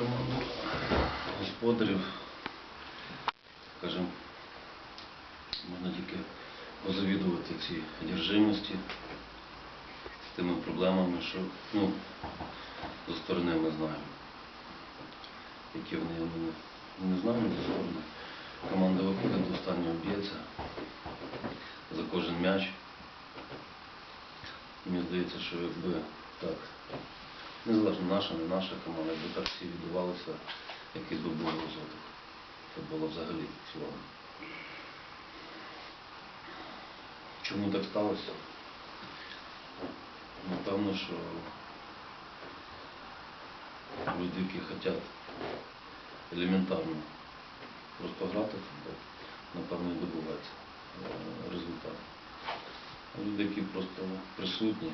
команду господарів, скажімо, можна тільки позавідувати цій одержимості з тими проблемами, що ну, зі сторони ми знаємо, які вони. Ми не, не знаємо зі сторони. Команда виходить до останнього б'ється за кожен м'яч. Мені здається, що якби так, незалежно наша, не наша команда, якби так всі відбувалися, якийсь би був розвиток. Це було взагалі в цілому. Чому так сталося? Напевно, що люди, які хочуть елементарно просто грати футбол, напевно, і добиваються е, результату. А люди, які просто присутні,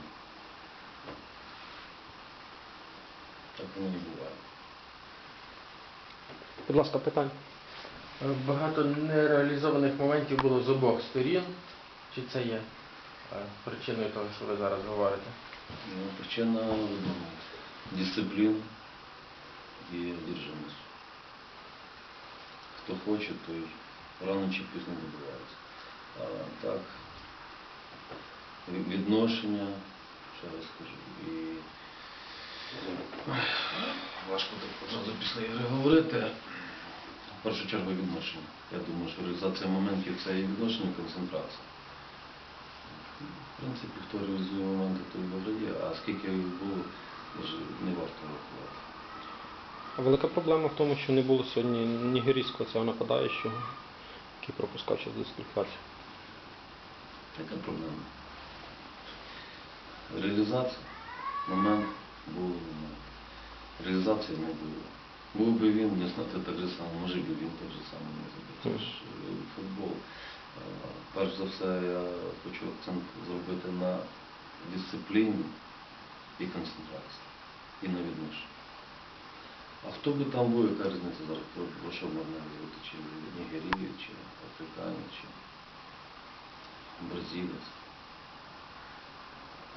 так воно не буває. Будь ласка, питання. Е, Багато нереалізованих моментів було з обох сторін. Чи це є е, причиною того, що ви зараз говорите? Ну, Причина ну, дисципліни і одержимості. Хто хоче, той рано чи пізно добивається. А так, відношення, ще раз скажу, і важко так одразу після ігри говорити. В першу чергу відношення. Я думаю, що реалізація моментів це і відношення, і концентрація. В принципі, хто реалізує моменти, той виграє, а скільки їх було, вже не варто рахувати. А велика проблема в тому, що не було сьогодні нігерійського цього нападаючого, який пропускав через дискваліфікацію. Яка проблема? Реалізація, момент, було. Реалізації не було. Був би він, не знати так же само, може би він так же само не забив. Це ж е, футбол. Перш за все, я хочу акцент зробити на дисципліні і концентрації, і на відношенні. А хто би там був, яка різниця зараз, про, що можна говорити, чи нігерієць, чи африканець, чи бразилець.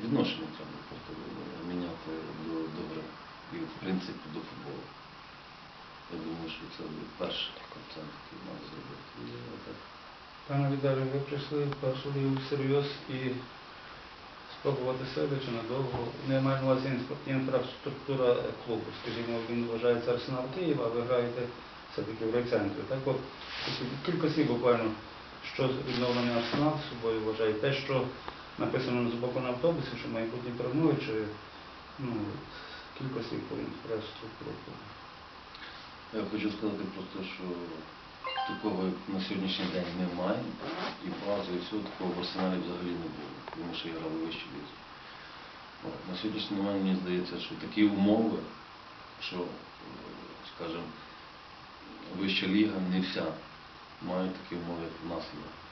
Відношення треба просто міняти до, до гри і, в принципі, до футболу. Я думаю, що це перший акцент, який має зробити. І так. Пане Віталію, ви прийшли в першу лігу всерйоз і спробувати себе чи надовго. Не маю на увазі інфраструктура клубу. Скажімо, він вважається Арсенал Київ, а ви граєте все-таки в райцентрі. Так от, кілька слів буквально, що відновлення Арсенал собою вважає. Те, що написано з боку на автобусі, що майбутні перемоги, чи ну, кілька слів клубу. Я хочу сказати просто, що такого на сьогоднішній день немає, і базу, і всього такого в арсеналі взагалі не було, тому що я грав у вищій лізі. На сьогоднішній момент мені здається, що такі умови, що, е, скажімо, вища ліга не вся має такі умови, як в нас є.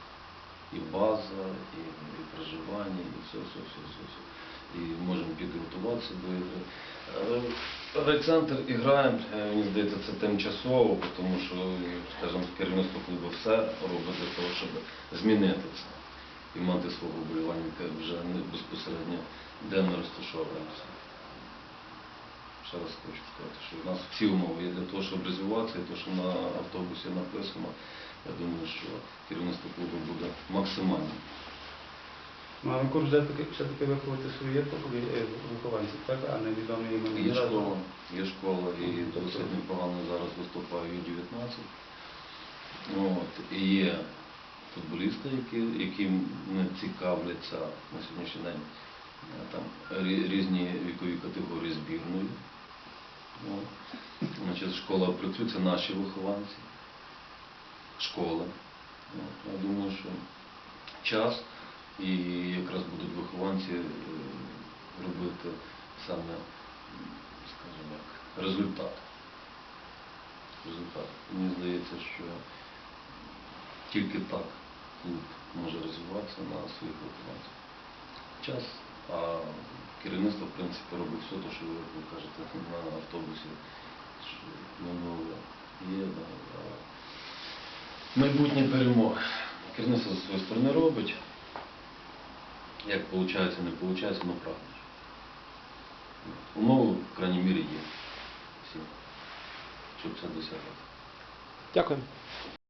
І база, і, і проживання, і все, все, все, все, все. І можемо підготуватися до ігри. Е, Райцентр і граємо, е, мені здається, це тимчасово, тому що, скажімо, керівництво клубу все робить для того, щоб змінити це і мати свого вболівальника вже не безпосередньо, де ми розташовуємося. Ще раз хочу сказати, що у нас всі умови є для того, щоб розвиватися, і те, що на автобусі написано, я думаю, що керівництво клубу буде максимально. Ну, а ви курс все-таки все-таки виховати своє е, вихованців, так, а не відомі імені. Є школа, є школа і досить непогано зараз виступає U19. От, і є футболісти, які, які не цікавляться на сьогоднішній день е, там, різні вікові категорії збірної. От. Значить, школа працює, це наші вихованці, школа. От. Я думаю, що час і якраз будуть вихованці е, робити саме, скажімо як, результат. Результат. Мені здається, що тільки так клуб може розвиватися на своїх вихованцях. Час, а керівництво, в принципі, робить все те, що ви, кажете на автобусі, минуло є, да, майбутнє перемоги. Керівництво зі своєї сторони робить. Як виходить, не виходить, ну правда. Умови, в крайній мірі, є. Всі. щоб це досягати. Дякую.